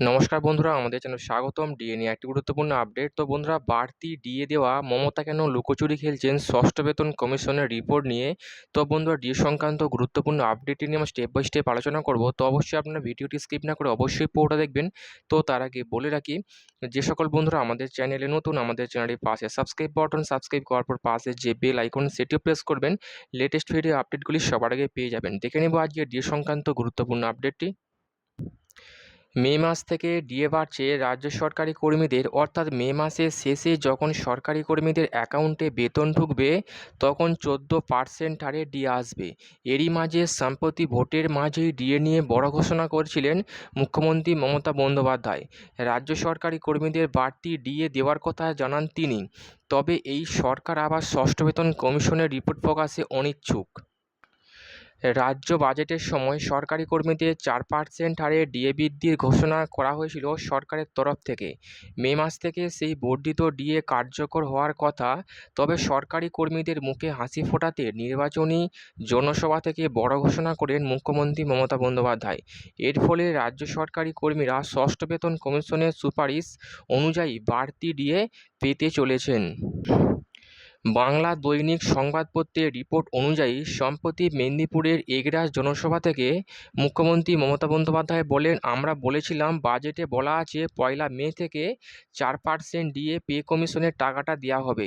নমস্কার বন্ধুরা, আমাদের চ্যানেল স্বাগতম। ডিএ নিয়ে একটি গুরুত্বপূর্ণ আপডেট তো বন্ধুরা, বাড়তি ডিএ দেওয়া, মমতা কেন লুকোচুরি খেলছেন ষষ্ঠ বেতন কমিশনের রিপোর্ট নিয়ে। তো বন্ধুরা ডিএ সংক্রান্ত গুরুত্বপূর্ণ আপডেটটি নিয়ে আমরা স্টেপ বাই স্টেপ আলোচনা করব। তো অবশ্যই আপনারা ভিডিওটি স্কিপ না করে অবশ্যই পুরোটা দেখবেন। তো তার আগে বলে রাখি, যে সকল বন্ধুরা আমাদের চ্যানেলে নতুন, আমাদের চ্যানেলের পাশে সাবস্ক্রাইব বাটন সাবস্ক্রাইব করার পর পাশে যে বেল আইকন সেটিও প্রেস করবেন। লেটেস্ট ভিডিও আপডেটগুলি সবার আগে পেয়ে যাবেন। দেখে নেব আজকে ডিএ সংক্রান্ত গুরুত্বপূর্ণ আপডেটটি মে মাস থেকে ডিএ বাড়ছে রাজ্য সরকারি কর্মীদের। অর্থাৎ মে মাসের শেষে যখন সরকারি কর্মীদের অ্যাকাউন্টে বেতন ঢুকবে, তখন চোদ্দ পার্সেন্ট হারে ডিএ আসবে। এরই মাঝে সম্প্রতি ভোটের মাঝেই ডিএ নিয়ে বড় ঘোষণা করেছিলেন মুখ্যমন্ত্রী মমতা বন্দ্যোপাধ্যায়। রাজ্য সরকারি কর্মীদের বাড়তি ডিএ দেওয়ার কথা জানান তিনি। তবে এই সরকার আবার ষষ্ঠ বেতন কমিশনের রিপোর্ট প্রকাশে অনিচ্ছুক। রাজ্য বাজেটের সময় সরকারি কর্মীদের চার পার্সেন্ট হারে ডিএ বৃদ্ধির ঘোষণা করা হয়েছিল সরকারের তরফ থেকে। মে মাস থেকে সেই বর্ধিত ডিএ কার্যকর হওয়ার কথা, তবে সরকারি কর্মীদের মুখে হাসি ফোটাতে নির্বাচনী জনসভা থেকে বড় ঘোষণা করেন মুখ্যমন্ত্রী মমতা বন্দ্যোপাধ্যায়। এর ফলে রাজ্য সরকারি কর্মীরা ষষ্ঠ বেতন কমিশনের সুপারিশ অনুযায়ী বাড়তি ডিএ পেতে চলেছেন। বাংলা দৈনিক সংবাদপত্রের রিপোর্ট অনুযায়ী সম্প্রতি মেদিনীপুরের এগরাজ জনসভা থেকে মুখ্যমন্ত্রী মমতা বন্দ্যোপাধ্যায় বলেন, আমরা বলেছিলাম বাজেটে বলা আছে পয়লা মে থেকে চার পার্সেন্ট দিয়ে পে কমিশনের টাকাটা দেওয়া হবে।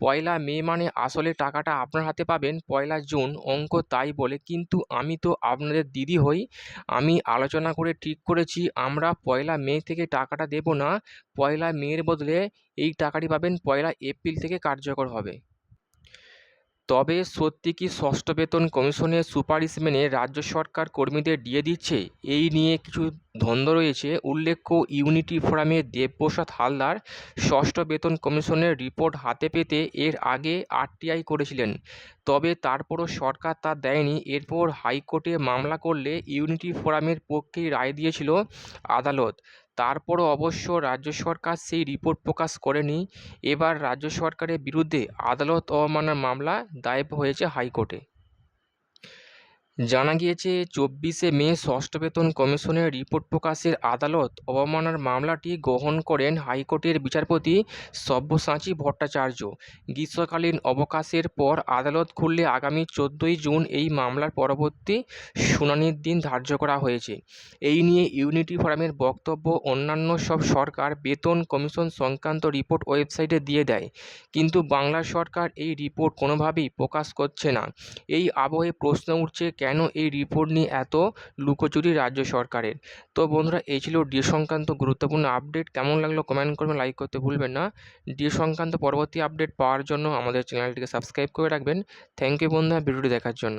পয়লা মে মানে আসলে টাকাটা আপনার হাতে পাবেন, পয়লা জুন অঙ্ক তাই বলে। কিন্তু আমি তো আপনাদের দিদি হই, আমি আলোচনা করে ঠিক করেছি, আমরা পয়লা মে থেকে টাকাটা দেব না, পয়লা মের বদলে এই টাকাটি পাবেন, পয়লা এপ্রিল থেকে কার্যকর হবে। তবে সত্যি কি ষষ্ঠ বেতন কমিশনের সুপারিশ মেনে রাজ্য সরকার কর্মীদের দিয়ে দিচ্ছে? এই নিয়ে কিছু ধন্দ রয়েছে। উল্লেখ্য, ইউনিটি ফোরামের দেবপ্রসাদ হালদার ষষ্ঠ বেতন কমিশনের রিপোর্ট হাতে পেতে এর আগে আরটিআই করেছিলেন। তবে তারপরও সরকার তা দেয়নি। এরপর হাইকোর্টে মামলা করলে ইউনিটি ফোরামের পক্ষেই রায় দিয়েছিল আদালত। তারপরও অবশ্য রাজ্য সরকার সেই রিপোর্ট প্রকাশ করেনি। এবার রাজ্য সরকারের বিরুদ্ধে আদালত অবমাননার মামলা দায়ের হয়েছে হাইকোর্টে। জানা গিয়েছে, চব্বিশে মে ষষ্ঠ বেতন কমিশনের রিপোর্ট প্রকাশের আদালত অবমাননার মামলাটি গ্রহণ করেন হাইকোর্টের বিচারপতি সব্যসাচী ভট্টাচার্য। গ্রীষ্মকালীন অবকাশের পর আদালত খুললে আগামী চোদ্দোই জুন এই মামলার পরবর্তী শুনানির দিন ধার্য করা হয়েছে। এই নিয়ে ইউনিটি ফোরামের বক্তব্য অন্যান্য সব সরকার বেতন কমিশন সংক্রান্ত রিপোর্ট ওয়েবসাইটে দিয়ে দেয়। কিন্তু বাংলা সরকার এই রিপোর্ট কোনোভাবেই প্রকাশ করছে না। এই আবহে প্রশ্ন উঠছে কেন এই রিপোর্ট নিয়ে এত লুকোচুরি রাজ্য সরকারের? তো বন্ধুরা, এই ছিল ডিএ সংক্রান্ত গুরুত্বপূর্ণ আপডেট কেমন লাগল কমেন্ট করবেন লাইক করতে ভুলবেন না। ডিএ সংক্রান্ত পরবর্তী আপডেট পাওয়ার জন্য আমাদের চ্যানেলটিকে সাবস্ক্রাইব করে রাখবেন। থ্যাংক ইউ বন্ধুরা, ভিডিওটি দেখার জন্য।